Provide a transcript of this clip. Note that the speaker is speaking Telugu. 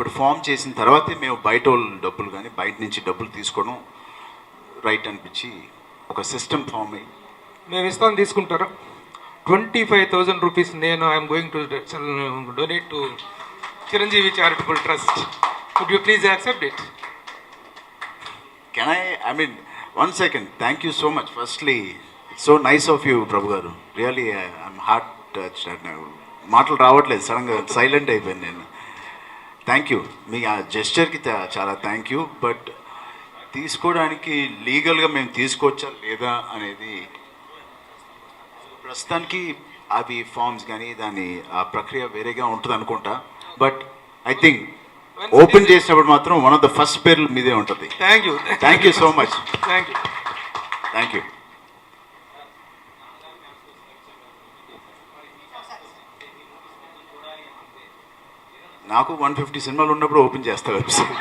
ఇప్పుడు ఫామ్ చేసిన తర్వాతే మేము బయట వాళ్ళు డబ్బులు కానీ బయట నుంచి డబ్బులు తీసుకోవడం రైట్ అనిపించి ఒక సిస్టమ్ ఫామ్ అయ్యి మేము ఇస్తాం తీసుకుంటారా. ట్వంటీ ఫైవ్ థౌజండ్ రూపీస్ నేను I'm going to donate to Chiranjeevi charitable trust would you please accept it can I I mean one second thank you so much firstly so nice of you Prabhu garu. Really I'm heart touch మాటలు రావట్లేదు. సడన్గా సైలెంట్ అయిపోయాను నేను. థ్యాంక్ యూ మీ ఆ జెస్చర్కి చాలా థ్యాంక్ యూ బట్ తీసుకోవడానికి లీగల్గా మేము తీసుకోవచ్చా లేదా అనేది ప్రస్తుతానికి అవి ఫామ్స్ కానీ దాని ఆ ప్రక్రియ వేరేగా ఉంటుంది అనుకుంటా. బట్ ఐ థింక్ ఓపెన్ చేసినప్పుడు మాత్రం వన్ ఆఫ్ ద ఫస్ట్ పేర్లు మీదే ఉంటుంది. Thank you thank you so much thank you thank you నాకు వన్ ఫిఫ్టీ సినిమాలు ఉన్నప్పుడు ఓపెన్ చేస్తా వెబ్సైట్